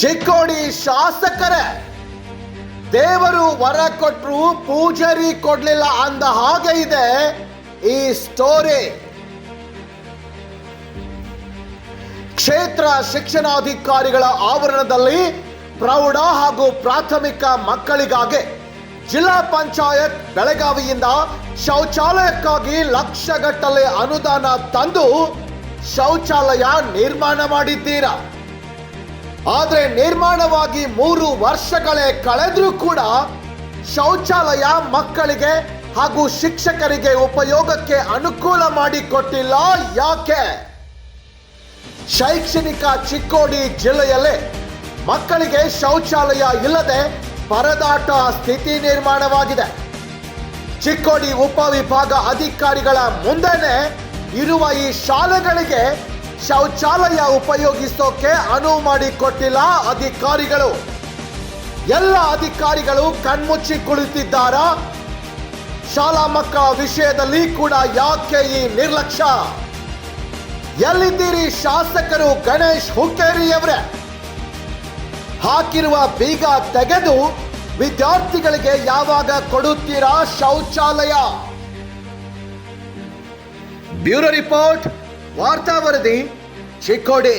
ಚಿಕ್ಕೋಡಿ ಶಾಸಕರ, ದೇವರು ವರ ಕೊಟ್ಟರು ಪೂಜಾರಿ ಕೊಡ್ಲಿಲ್ಲ ಅಂದ ಹಾಗೆ ಇದೆ ಈ ಸ್ಟೋರಿ ಕ್ಷೇತ್ರ ಶಿಕ್ಷಣಾಧಿಕಾರಿಗಳ ಆವರಣದಲ್ಲಿ ಪ್ರೌಢ ಹಾಗೂ ಪ್ರಾಥಮಿಕ ಮಕ್ಕಳಿಗಾಗಿ ಜಿಲ್ಲಾ ಪಂಚಾಯತ್ ಬೆಳಗಾವಿಯಿಂದ ಶೌಚಾಲಯಕ್ಕಾಗಿ ಲಕ್ಷಗಟ್ಟಲೆ ಅನುದಾನ ತಂದು ಶೌಚಾಲಯ ನಿರ್ಮಾಣ ಮಾಡಿದ್ದೀರಾ? ಆದ್ರೆ ನಿರ್ಮಾಣವಾಗಿ ಮೂರು ವರ್ಷಗಳೇ ಕಳೆದರೂ ಕೂಡ ಶೌಚಾಲಯ ಮಕ್ಕಳಿಗೆ ಹಾಗೂ ಶಿಕ್ಷಕರಿಗೆ ಉಪಯೋಗಕ್ಕೆ ಅನುಕೂಲ ಮಾಡಿಕೊಟ್ಟಿಲ್ಲ. ಯಾಕೆ? ಶೈಕ್ಷಣಿಕ ಚಿಕ್ಕೋಡಿ ಜಿಲ್ಲೆಯಲ್ಲೇ ಮಕ್ಕಳಿಗೆ ಶೌಚಾಲಯ ಇಲ್ಲದೆ ಪರದಾಟ ಸ್ಥಿತಿ ನಿರ್ಮಾಣವಾಗಿದೆ. ಚಿಕ್ಕೋಡಿ ಉಪವಿಭಾಗ ಅಧಿಕಾರಿಗಳ ಮುಂದೆನೆ ಇರುವ ಈ ಶಾಲೆಗಳಿಗೆ ಶೌಚಾಲಯ ಉಪಯೋಗಿಸೋಕೆ ಅನುವು ಮಾಡಿಕೊಟ್ಟಿಲ್ಲ ಅಧಿಕಾರಿಗಳು. ಎಲ್ಲ ಅಧಿಕಾರಿಗಳು ಕಣ್ಮುಚ್ಚಿ ಕುಳಿತಿದ್ದಾರಾ? ಶಾಲಾ ಮಕ್ಕಳ ವಿಷಯದಲ್ಲಿ ಕೂಡ ಯಾಕೆ ಈ ನಿರ್ಲಕ್ಷ್ಯ? ಎಲ್ಲಿದ್ದೀರಿ ಶಾಸಕರು ಗಣೇಶ್ ಹುಕ್ಕೇರಿಯವರೇ? ಹಾಕಿರುವ ಬೀಗ ತೆಗೆದು ವಿದ್ಯಾರ್ಥಿಗಳಿಗೆ ಯಾವಾಗ ಕೊಡುತ್ತೀರಾ ಶೌಚಾಲಯ? ಬ್ಯೂರೋ ರಿಪೋರ್ಟ್, ವಾರ್ತಾ ವರದಿ. ಚಿಕ್ಕೋಡಿ